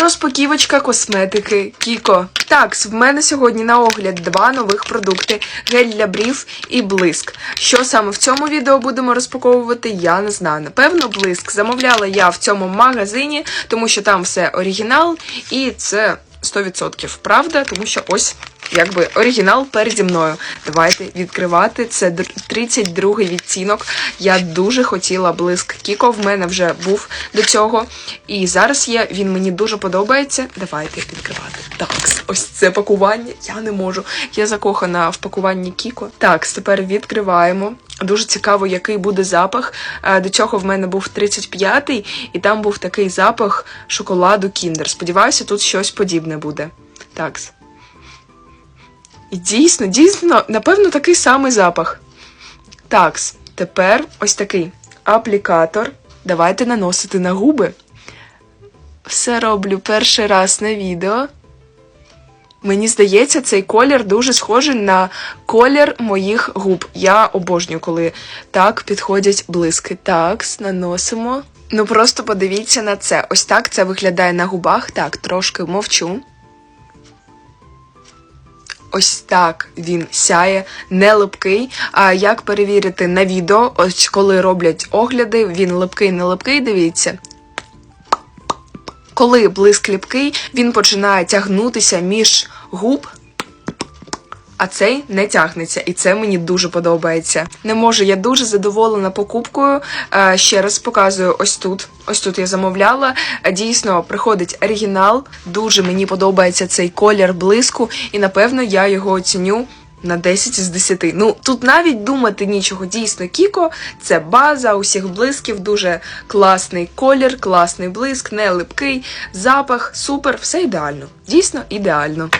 Розпаківочка косметики Кіко. Так, в мене сьогодні на огляд два нових продукти: гель для брів і блиск. Що саме в цьому відео будемо розпаковувати, я не знаю. Напевно, блиск замовляла я в цьому магазині, тому що там все оригінал, і це 100% правда, тому що ось. Якби оригінал переді мною. Давайте відкривати. Це 32-й відтінок. Я дуже хотіла блиск Кіко. В мене вже був до цього. І зараз є. Він мені дуже подобається. Давайте відкривати. Так, ось це пакування. Я не можу. Я закохана в пакуванні Кіко. Так, тепер відкриваємо. Дуже цікаво, який буде запах. Е, До цього в мене був 35-й, і там був такий запах шоколаду Кіндер. Сподіваюся, тут щось подібне буде. Так. І дійсно, дійсно, напевно, такий самий запах. Так, тепер ось такий аплікатор. Давайте наносити на губи. Все роблю перший раз на відео. Мені здається, цей колір дуже схожий на колір моїх губ. Я обожнюю, коли так підходять блиски. Так, наносимо. Ну просто подивіться на це. Ось так це виглядає на губах. Так, трошки мовчу. Ось так він сяє, не липкий. А як перевірити на відео, ось коли роблять огляди, він липкий, не липкий, дивіться. Коли блиск ліпкий, він починає тягнутися між губ, а цей не тягнеться, і це мені дуже подобається. Не можу, я дуже задоволена покупкою. Е, Ще раз показую ось тут. Ось тут я замовляла. Е, Дійсно, приходить оригінал. Дуже мені подобається цей колір блиску, і напевно я його оціню. На 10 з 10. Ну тут навіть думати нічого. Дійсно, Кіко це база усіх блисків, дуже класний колір, класний блиск, не липкий, запах, супер, все ідеально. Дійсно ідеально.